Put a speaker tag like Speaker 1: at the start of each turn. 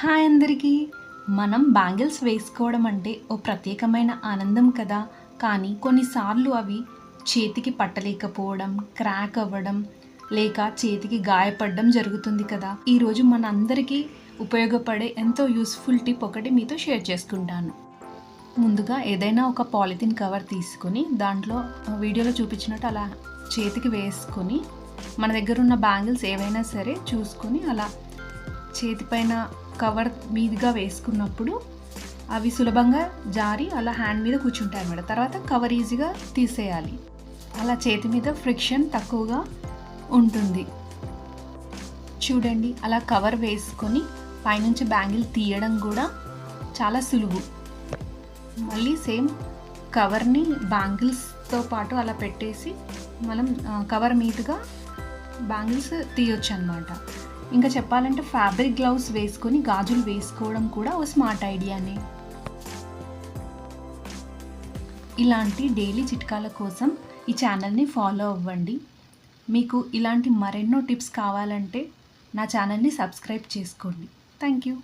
Speaker 1: Hi అందరికీ. మనం bangles వేసుకోవడం అంటే ఓ ప్రత్యేకమైన ఆనందం కదా. కానీ కొన్నిసార్లు అవి చేతికి పట్టలేకపోవడం క్రాక్ అవ్వడం లేక చేతికి గాయపడడం జరుగుతుంది కదా. ఈరోజు మన అందరికీ ఉపయోగపడే ఎంతో యూస్ఫుల్ టిప్ ఒకటి మీతో షేర్ చేసుకుంటాను. ముందుగా ఏదైనా ఒక పాలిథిన్ కవర్ తీసుకొని దాంట్లో వీడియోలో చూపించినట్టు అలా చేతికి వేసుకొని మన దగ్గర ఉన్న బ్యాంగిల్స్ ఏవైనా సరే చూసుకొని అలా చేతిపైన కవర్ మీదుగా వేసుకున్నప్పుడు అవి సులభంగా జారి అలా హ్యాండ్ మీద కూర్చుంటాయి అన్నమాట. తర్వాత కవర్ ఈజీగా తీసేయాలి. అలా చేతి మీద ఫ్రిక్షన్ తక్కువగా ఉంటుంది. చూడండి అలా కవర్ వేసుకొని పైనుంచి బ్యాంగిల్ తీయడం కూడా చాలా సులువు. మళ్ళీ సేమ్ కవర్ని బ్యాంగిల్స్తో పాటు అలా పెట్టేసి మనం కవర్ మీదుగా బ్యాంగిల్స్ తీయొచ్చు అనమాట ఇంకా చెప్పాలంటే ఫ్యాబ్రిక్ గ్లౌస్ వేసుకొని గాజులు వేసుకోవడం కూడా ఓ స్మార్ట్ ఐడియానే ఇలాంటి డైలీ చిట్కాల కోసం ఈ ఛానల్ని ఫాలో అవ్వండి. మీకు ఇలాంటి మరెన్నో టిప్స్ కావాలంటే నా ఛానల్ని సబ్స్క్రైబ్ చేసుకోండి. Thank you